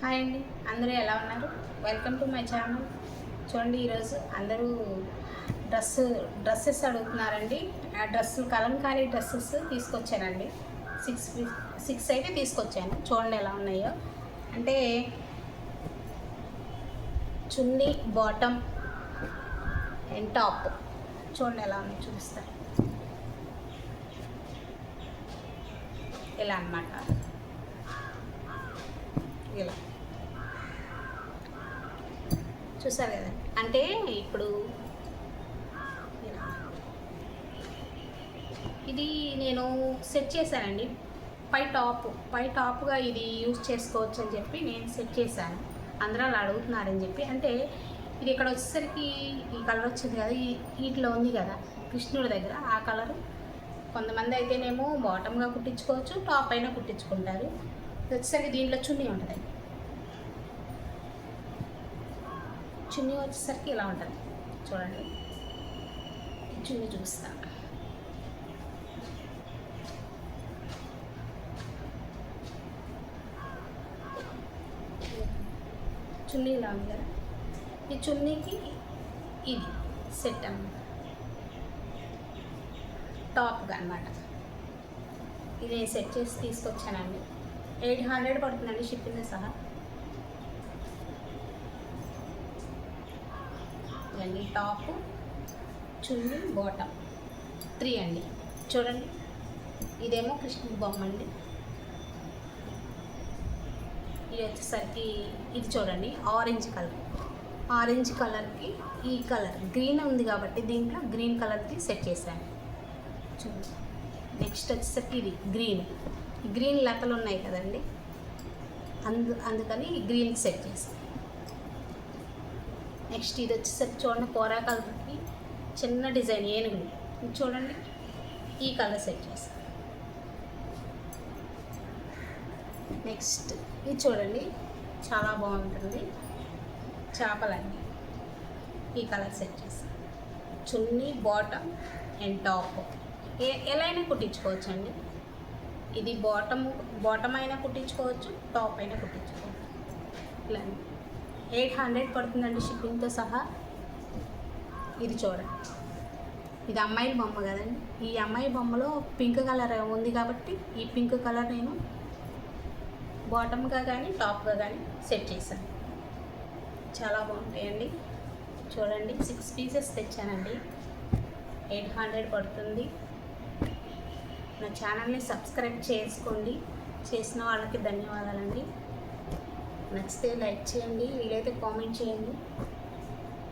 Hi అండి. అందరూ ఎలా ఉన్నారు? వెల్కమ్ టు మై ఛానల్ చూడండి ఈరోజు అందరూ డ్రెస్ డ్రెస్సెస్ అడుగుతున్నారండి. ఆ డ్రెస్సులు కలంకారీ డ్రెస్సెస్ తీసుకొచ్చానండి. సిక్స్ సిక్స్ అయితే తీసుకొచ్చాను. చూడండి ఎలా ఉన్నాయో. అంటే చున్నీ బాటమ్ అండ్ టాప్ చూడండి ఎలా ఉన్నాయి చూపిస్తాను. ఇలా అన్నమాట. ఇలా. చూసారు కదా. అంటే ఇప్పుడు ఇది నేను సెట్ చేశానండి. పై టాప్ పై టాప్గా ఇది యూజ్ చేసుకోవచ్చు అని చెప్పి నేను సెట్ చేశాను. అందరూ అలా అడుగుతున్నారని చెప్పి. అంటే ఇది ఇక్కడ వచ్చేసరికి ఈ కలర్ వచ్చింది కదా ఈ వీటిలో ఉంది కదా కృష్ణుడి దగ్గర. ఆ కలర్ కొంతమంది అయితేనేమో బాటమ్గా కుట్టించుకోవచ్చు టాప్ అయినా కుట్టించుకుంటారు. వచ్చేసరికి దీంట్లో చున్నీ ఉంటుంది చున్నీ వచ్చేసరికి ఇలా ఉంటుంది. చూడండి. చున్నీ చూపిస్తాను చున్నీ ఇలా ఉంది కదా. ఈ చున్నీకి ఇది సెట్ అన్నమాట. టాప్గా అన్నమాట. ఇది నేను సెట్ చేసి తీసుకొచ్చానండి. ఎయిట్ హండ్రెడ్ పడుతుందండి షిప్పింగ్ సహా. ఇవన్నీ టాప్ చున్నీ బాటమ్. త్రీ అండి. చూడండి. ఇదేమో కృష్ణుడి బొమ్మ అండి. ఇది వచ్చేసరికి ఇది చూడండి. Orange colour. ఆరెంజ్ కలర్కి ఈ కలర్. గ్రీన్ ఉంది కాబట్టి దీంట్లో గ్రీన్ కలర్కి సెట్ చేశాను. చూడండి. నెక్స్ట్ వచ్చేసరికి ఇది గ్రీన్. గ్రీన్ లతలు ఉన్నాయి కదండి. అందు అందుకని గ్రీన్ సెట్ చేశాను. నెక్స్ట్ ఇది వచ్చేసరికి చూడండి కోరా కలర్కి చిన్న డిజైన్ ఏనుగులు ఇది చూడండి ఈ కలర్ సెట్ చేస్తాను నెక్స్ట్ ఇది చూడండి చాలా బాగుంటుంది. చేపలండి ఈ కలర్ సెట్ చేస్తాను చున్నీ బాటమ్ అండ్ టాప్. ఏ ఎలా అయినా కుట్టించుకోవచ్చు అండి ఇది బాటమ్ బాటమ్ అయినా కుట్టించుకోవచ్చు టాప్ అయినా కుట్టించుకోవచ్చు. ఇలా ఎయిట్ హండ్రెడ్ పడుతుందండి షిప్పింగ్తో సహా. ఇది చూడండి. ఇది అమ్మాయిల బొమ్మ కదండి. ఈ అమ్మాయి బొమ్మలో పింక్ కలర్ ఉంది కాబట్టి ఈ పింక్ కలర్ నేను బాటమ్గా కానీ టాప్గా కానీ సెట్ చేశాను. చాలా బాగుంటాయండి. చూడండి సిక్స్ పీసెస్ తెచ్చానండి. ఎయిట్ హండ్రెడ్ పడుతుంది. నా ఛానల్ని సబ్స్క్రైబ్ చేసుకోండి. చేసిన వాళ్ళకి ధన్యవాదాలండి. నచ్చితే లైక్ చేయండి వీలైతే కామెంట్ చేయండి